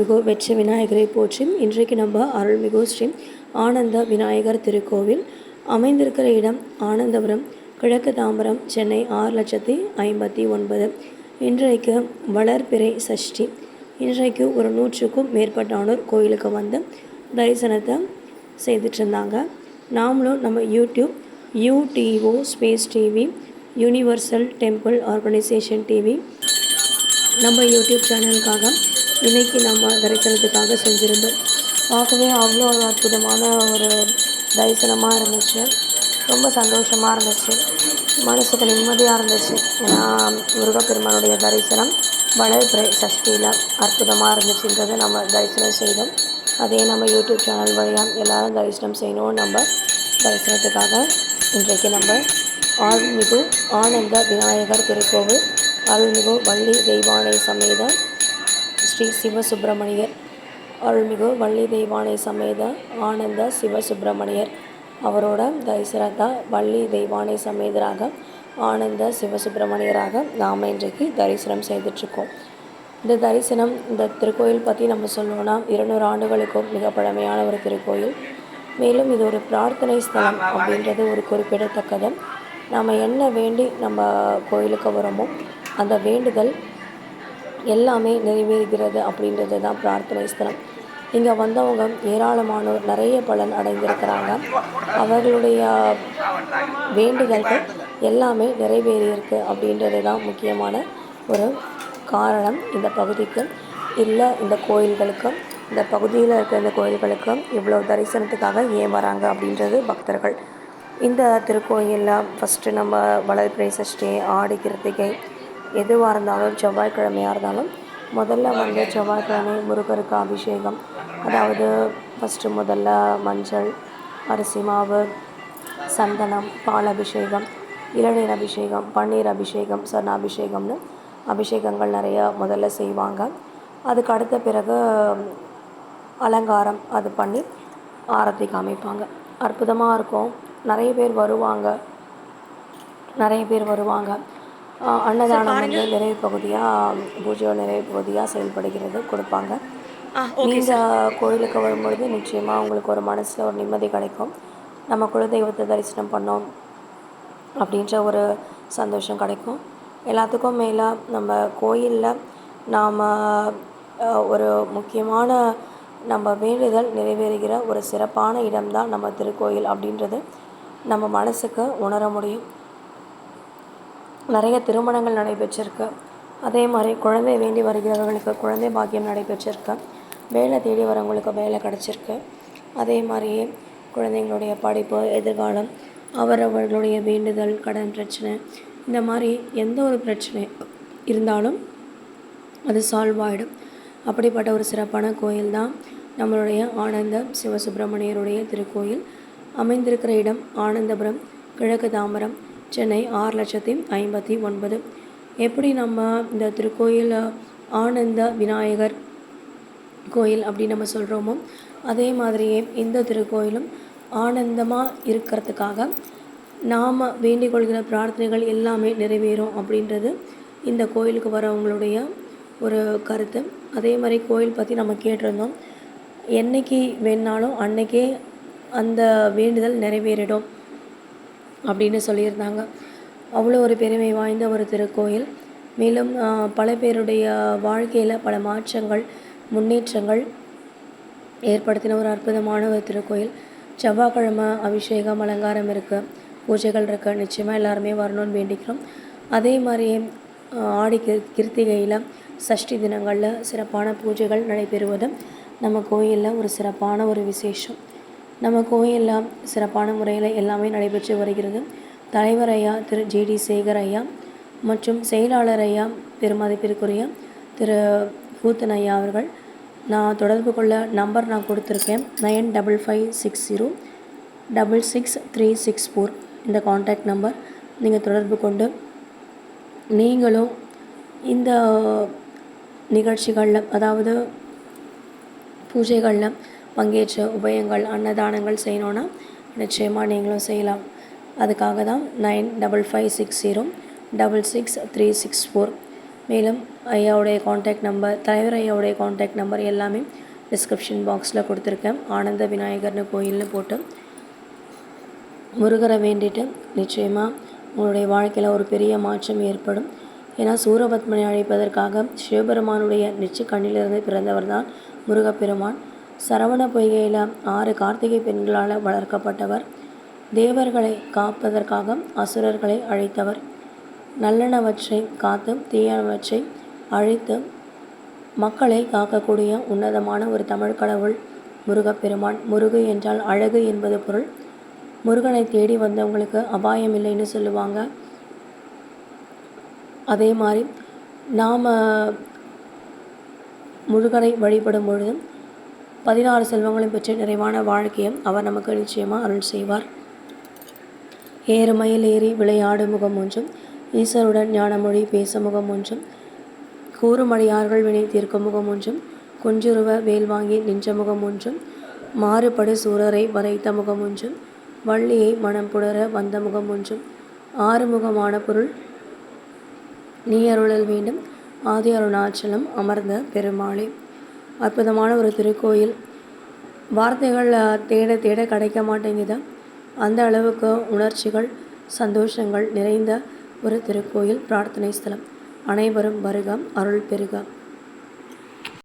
அருள்மிகு வெற்றி விநாயகரை போற்றி இன்றைக்கு நம்ம அருள்மிகு ஸ்ரீ ஆனந்த விநாயகர் திருக்கோவில். அமைந்திருக்கிற இடம் ஆனந்தபுரம் கிழக்கு தாம்பரம் சென்னை ஆறு லட்சத்தி ஐம்பத்தி ஒன்பது. இன்றைக்கு வளர்பிறை சஷ்டி. இன்றைக்கு ஒரு நூற்றுக்கும் மேற்பட்டானோர் கோயிலுக்கு வந்து தரிசனத்தை செய்துட்டு இருந்தாங்க நாமளும் நம்ம YouTube U T O space TV universal temple organization TV நம்ம யூடியூப் சேனலுக்காக இன்னைக்கு நம்ம தரிசனத்துக்காக செஞ்சுருந்தோம் பார்க்கவே அவ்வளோ ஒரு அற்புதமான ஒரு தரிசனமாக இருந்துச்சு. ரொம்ப சந்தோஷமாக இருந்துச்சு. மனசுக்கு நிம்மதியாக இருந்துச்சு. ஏன்னா முருகப்பெருமானுடைய தரிசனம் வளர்பிறை சஷ்டியில் அற்புதமாக இருந்துச்சுன்றதை நம்ம தரிசனம் செய்தோம். அதே நம்ம யூடியூப் சேனல் வழியாக எல்லோரும் தரிசனம் செய்யணும் நம்ம தரிசனத்துக்காக இன்றைக்கு நம்ம ஆழ்மிகு ஆனந்த விநாயகர் திருக்கோவில் அருள்மிகு வள்ளி தெய்வானை சமேத ஸ்ரீ சிவசுப்பிரமணியர் அருள்மிகு வள்ளி தெய்வானை சமேத ஆனந்த சிவசுப்பிரமணியர் அவரோட தரிசனத்தை வள்ளி தெய்வானை சமேதராக ஆனந்த சிவசுப்பிரமணியராக நாம் இன்றைக்கு தரிசனம் செய்துட்ருக்கோம். இந்த தரிசனம் இந்த திருக்கோயில் பற்றி நம்ம சொல்லணும்னா இருநூறு ஆண்டுகளுக்கும் மிக பழமையான ஒரு திருக்கோயில். மேலும் இது ஒரு பிரார்த்தனை ஸ்தலம் அப்படின்றது ஒரு குறிப்பிடத்தக்கது. நாம் என்ன வேண்டி நம்ம கோயிலுக்கு வரோமோ அந்த வேண்டுதல் எல்லாமே நிறைவேறுகிறது அப்படின்றது தான் பிரார்த்தனை ஸ்தலம். இங்கே வந்தவங்க ஏராளமானோர் நிறைய பலன் அடைந்திருக்கிறாங்க. அவர்களுடைய வேண்டுதல்கள் எல்லாமே நிறைவேறியிருக்கு அப்படின்றது தான் முக்கியமான ஒரு காரணம் இந்த பகுதிக்கு. இல்லை இந்த கோயில்களுக்கும் இந்த பகுதியில் இருக்கிற இந்த கோயில்களுக்கும் இவ்வளோ தரிசனத்துக்காக ஏன் வராங்க அப்படின்றது பக்தர்கள். இந்த திருக்கோயிலில் ஃபஸ்ட்டு நம்ம வளர்பிறை சஷ்டி ஆடி கிருத்திகை எதுவாக இருந்தாலும் செவ்வாய்க்கிழமையாக இருந்தாலும் முதல்ல வந்து செவ்வாய்க்கிழமை முருகருக்கு அபிஷேகம். அதாவது ஃபஸ்ட்டு முதல்ல மஞ்சள் அரிசி மாவு சந்தனம் பால் அபிஷேகம் இளநீர் அபிஷேகம் பன்னீர் அபிஷேகம் சர்ணாபிஷேகம்னு அபிஷேகங்கள் நிறையா முதல்ல செய்வாங்க. அதுக்கு அடுத்த பிறகு அலங்காரம் அது பண்ணி ஆரத்தி காமிப்பாங்க. அற்புதமாக இருக்கும். நிறைய பேர் வருவாங்க. நிறைய பேர் வருவாங்க. அன்னதானம் வந்து நிறைவு பகுதியாக பூஜையோட நிறைவு பகுதியாக செயல்படுகிறது கொடுப்பாங்க. நீங்கள் கோயிலுக்கு வரும்பொழுது நிச்சயமாக உங்களுக்கு ஒரு மனசில் ஒரு நிம்மதி கிடைக்கும். நம்ம குலதெய்வத்தை தரிசனம் பண்ணோம் அப்படின்ற ஒரு சந்தோஷம் கிடைக்கும். எல்லாத்துக்கும் மேலே நம்ம கோயிலில் நாம் ஒரு முக்கியமான நம்ம வேண்டுதல் நிறைவேறுகிற ஒரு சிறப்பான இடம்தான் நம்ம திருக்கோயில் அப்படின்றது நம்ம மனசுக்கு உணர முடியும். நிறைய திருமணங்கள் நடைபெற்றிருக்கு. அதே மாதிரி குழந்தை வேண்டி வருகிறவர்களுக்கு குழந்தை பாக்கியம் நடைபெற்றிருக்கு. வேலை தேடி வரவங்களுக்கு வேலை கிடச்சிருக்கு. அதே மாதிரியே குழந்தைங்களுடைய படிப்பு எதிர்காலம் அவரவர்களுடைய வேண்டுதல் கடன் பிரச்சனை இந்த மாதிரி எந்த ஒரு பிரச்சனை இருந்தாலும் அது சால்வ் ஆகிடும் அப்படிப்பட்ட ஒரு சிறப்பான கோயில் தான் நம்மளுடைய ஆனந்த சிவசுப்பிரமணியருடைய திருக்கோயில். அமைந்திருக்கிற இடம் ஆனந்தபுரம் கிழக்கு தாம்பரம் சென்னை ஆறு லட்சத்தி ஐம்பத்தி ஒன்பது. எப்படி நம்ம இந்த திருக்கோயில் ஆனந்த விநாயகர் கோயில் அப்படின்னு நம்ம சொல்கிறோமோ அதே மாதிரியே இந்த திருக்கோயிலும் ஆனந்தமாக இருக்கிறதுக்காக நாம் வேண்டிக் கொள்கிற பிரார்த்தனைகள் எல்லாமே நிறைவேறும் அப்படின்றது இந்த கோயிலுக்கு வரவங்களுடைய ஒரு கருத்து. அதே மாதிரி கோயில் பற்றி நம்ம கேட்டிருந்தோம். என்னைக்கு வேணாலும் அன்னைக்கே அந்த வேண்டுதல் நிறைவேறிடும். அப்படின்னு சொல்லியிருந்தாங்க. அவ்வளோ ஒரு பெருமை வாய்ந்த ஒரு திருக்கோயில். மேலும் பல பேருடைய வாழ்க்கையில் பல மாற்றங்கள் முன்னேற்றங்கள் ஏற்படுத்தின ஒரு அற்புதமான ஒரு திருக்கோயில். செவ்வாய்க்கிழமை அபிஷேகம் அலங்காரம் இருக்குது பூஜைகள் இருக்குது நிச்சயமாக எல்லாருமே வரணும்னு வேண்டிக்கிறோம். அதே மாதிரியே ஆடி கிரு கிருத்திகையில் சஷ்டி தினங்களில் சிறப்பான பூஜைகள் நடைபெறுவது நம்ம கோயிலில் ஒரு சிறப்பான ஒரு விசேஷம். நம்ம கோயிலில் சிறப்பான முறையில் எல்லாமே நடைபெற்று வருகிறது. தலைவர் ஐயா திரு ஜிடி சேகர் ஐயா மற்றும் செயலாளர் ஐயா பெருமதிப்பிற்குரிய திரு கூத்தன் ஐயா அவர்கள். நான் தொடர்பு கொள்ள நம்பர் நான் கொடுத்துருக்கேன். Nine double five six zero double six three six four இந்த காண்டாக்ட் நம்பர். நீங்கள் தொடர்பு கொண்டு நீங்களும் இந்த நிகழ்ச்சிகளில் அதாவது பூஜைகளில் பங்கேற்று உபயங்கள் அன்னதானங்கள் செய்யணுன்னா நிச்சயமாக நீங்களும் செய்யலாம். அதுக்காக தான் nine double five six zero double six three six four. மேலும் ஐயாவுடைய காண்டாக்ட் நம்பர் தலைவர் ஐயாவுடைய காண்டாக்ட் நம்பர் எல்லாமே டிஸ்கிரிப்ஷன் பாக்ஸில் கொடுத்துருக்கேன். ஆனந்த விநாயகர்னு கோயில்னு போட்டு முருகரை வேண்டிட்டு நிச்சயமாக உங்களுடைய வாழ்க்கையில் ஒரு பெரிய மாற்றம் ஏற்படும். ஏன்னா சூரபத்மனை அழைப்பதற்காக சிவபெருமானுடைய நெச்சு கண்ணிலிருந்து பிறந்தவர் தான் முருகப்பெருமான். சரவண பொய்கையில் ஆறு கார்த்திகை பெண்களால் வளர்க்கப்பட்டவர். தேவர்களை காப்பதற்காக அசுரர்களை அழைத்தவர். நல்லனவற்றை காத்து தீயனவற்றை அழைத்து மக்களை காக்கக்கூடிய உன்னதமான ஒரு தமிழ் கடவுள் முருகப்பெருமான். முருகு என்றால் அழகு என்பது பொருள். முருகனை தேடி வந்தவங்களுக்கு அபாயம் இல்லைன்னு சொல்லுவாங்க. அதே மாதிரி நாம் முருகனை வழிபடும் பொழுதும் பதினாறு செல்வங்களும் பெற்ற நிறைவான வாழ்க்கையும் அவர் நமக்கு நிச்சயமாக அருள் செய்வார். ஏறுமையில் ஏறி விளையாடு முகம் ஒன்றும் ஈஸ்வருடன் ஞானமொழி பேச முகம் ஒன்றும் கூறுமடியார்கள் வினை தீர்க்கும் முகம் ஒன்றும் குஞ்சுருவ வேல் வாங்கி நின்ற முகம் ஒன்றும் மாறுபடு சூரரை வரைத்த முகம் ஒன்றும் வள்ளியை மனம் புடர வந்த முகம் ஒன்றும் ஆறுமுகமான பொருள் நீ அருளல் வேண்டும் ஆதி அருணாச்சலம் அமர்ந்த பெருமாளே. அற்புதமான ஒரு திருக்கோயில். வார்த்தைகள் தேட தேட கிடைக்க மாட்டேங்குது. அந்த அளவுக்கு உணர்ச்சிகள் சந்தோஷங்கள் நிறைந்த ஒரு திருக்கோயில் பிரார்த்தனை ஸ்தலம். அனைவரும் வருக அருள் பெருக.